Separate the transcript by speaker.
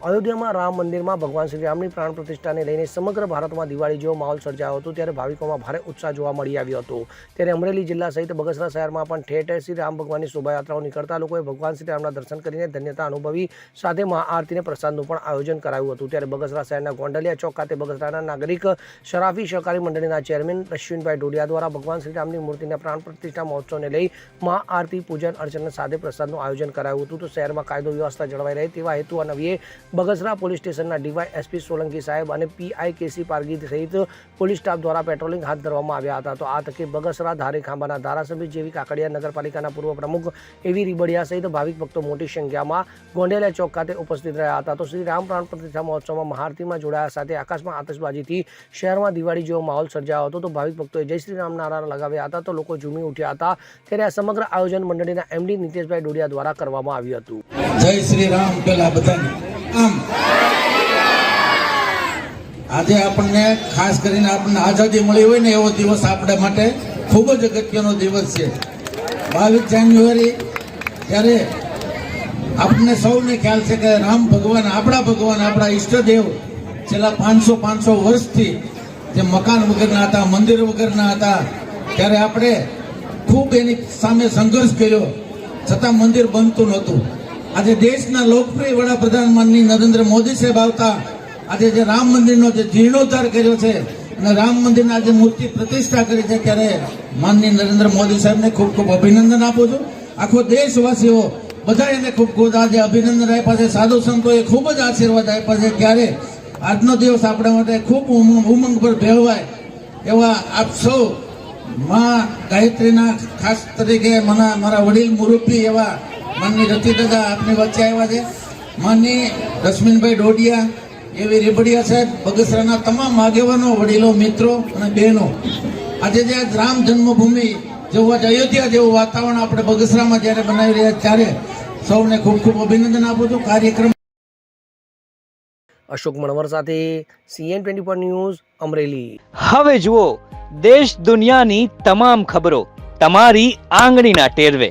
Speaker 1: અયોધ્યામાં રામ મંદિરમાં ભગવાન શ્રી રામની પ્રાણ પ્રતિષ્ઠાને લઈને સમગ્ર ભારતમાં દિવાળી જેવો માહોલ સર્જાયો હતો, ત્યારે ભાવિકોમાં ભારે ઉત્સાહ જોવા મળી આવ્યો હતો. ત્યારે અમરેલી જિલ્લા સહિત બગસરા શહેરમાં પણ ઠેર ઠેર શ્રી રામ ભગવાનની શોભાયાત્રાઓ નીકળતા લોકોએ ભગવાન શ્રી રામના દર્શન કરીને ધન્યતા અનુભવી, સાથે મહાઆરતીને પ્રસાદનું પણ આયોજન કરાયું હતું. ત્યારે બગસરા શહેરના ગોંડલિયા ચોક ખાતે બગસરાના નાગરિક શરાફી સહકારી મંડળીના ચેરમેન અશ્વિનભાઈ ડોડિયા દ્વારા ભગવાન શ્રી રામની મૂર્તિના પ્રાણ પ્રતિષ્ઠા મહોત્સવને લઈ મહાઆરતી પૂજન અર્ચન સાથે પ્રસાદનું આયોજન કરાયું હતું. તો શહેરમાં કાયદો વ્યવસ્થા જળવાઈ રહે તેવા હેતુ અન્વયે બગસરા પોલીસ સ્ટેશનના ડીવાય એસપી સોલંકી સાહેબ અને પીઆઈ કેસી પારગી સહિત પોલીસ સ્ટાફ દ્વારા પેટ્રોલિંગ હાથ ધરવામાં આવ્યા હતા. તો આ તકે બગસરા ધારી ખાંભાના ધારાસભ્ય જેવી કાકડિયા નગરપાલિકાના પૂર્વ પ્રમુખ એવી રીબડિયા સહિત ભાવિક ભક્તો મોટી સંખ્યામાં ગોંડેલા ચોક ખાતે ઉપસ્થિત રહ્યા હતા. તો શ્રી રામ પ્રાણ પ્રતિષ્ઠા મહોત્સવમાં મહાઆરતીમાં જોડાયા સાથે આકાશમાં આતશબાજીથી શહેરમાં દિવાળી જેવો માહોલ સર્જાયો હતો. તો ભાવિક ભક્તોએ જય શ્રી રામ નારા લગાવ્યા હતા તો લોકો ઝૂમી ઉઠ્યા હતા. ત્યારે આ સમગ્ર આયોજન મંડળીના એમડી નીતેશભાઈ ડોડિયા દ્વારા કરવામાં આવ્યું હતું.
Speaker 2: જય શ્રી રામ પેલા બધાને. આમ. આજે આપણને ખાસ કરીને આપણને આઝાદી મળી હોય ને એવો દિવસ આપણા માટે ખૂબ જ અગત્યનો દિવસ છે. બાવીસ જાન્યુઆરી ત્યારે આપણને સૌને ખ્યાલ છે કે રામ ભગવાન, આપણા ભગવાન, આપણા ઈષ્ટદેવ છેલ્લા પાંચસો પાંચસો વર્ષથી જે મકાન વગરના હતા, મંદિર વગરના હતા, ત્યારે આપણે ખૂબ એની સામે સંઘર્ષ કર્યો. છતાં મંદિર બનતું નહોતું. આજે દેશના લોકપ્રિય વડાપ્રધાન માનની નરેન્દ્ર મોદી સાહેબ આવતા આજે જે રામ મંદિરનો જે જીર્ણોદ્ધાર કર્યો છે અને રામ મંદિરના આજે મૂર્તિ પ્રતિષ્ઠા કરી છે ત્યારે માનની નરેન્દ્ર મોદી સાહેબને ખૂબ ખૂબ અભિનંદન આપું છું. આખો દેશવાસીઓ બધા એને ખૂબ ખૂબ આજે અભિનંદન આપ્યા છે. સાધુ સંતોએ ખૂબ જ આશીર્વાદ આપ્યા છે. ત્યારે આજનો દિવસ આપણા માટે ખૂબ ઉમંગ પર ભેળવાય એવા આપ સૌ માં ગાયત્રીના ખાસ તરીકે મના, મારા વડીલ મુરબ્બી એવા માનની રતિ દાદા આપની વચ્ચે આવ્યા છે. માનની રશ્મિનભાઈ ડોડિયા એવી રેબડિયા સાહેબ બગસરાના તમામ આગેવાનો વડીલો મિત્રો અને બહેનો. આજે જે રામ જન્મભૂમિ જેવું આજે અયોધ્યા જેવું વાતાવરણ આપણે બગસરામાં જ્યારે બનાવી રહ્યા ત્યારે સૌને ખૂબ ખૂબ અભિનંદન આપું છું. કાર્યક્રમ
Speaker 1: અશોક મણવર સાથે CN twenty four news Amreli.
Speaker 3: હવે જુઓ દેશ દુનિયાની તમામ ખબરો તમારી આંગળીના ટેરવે.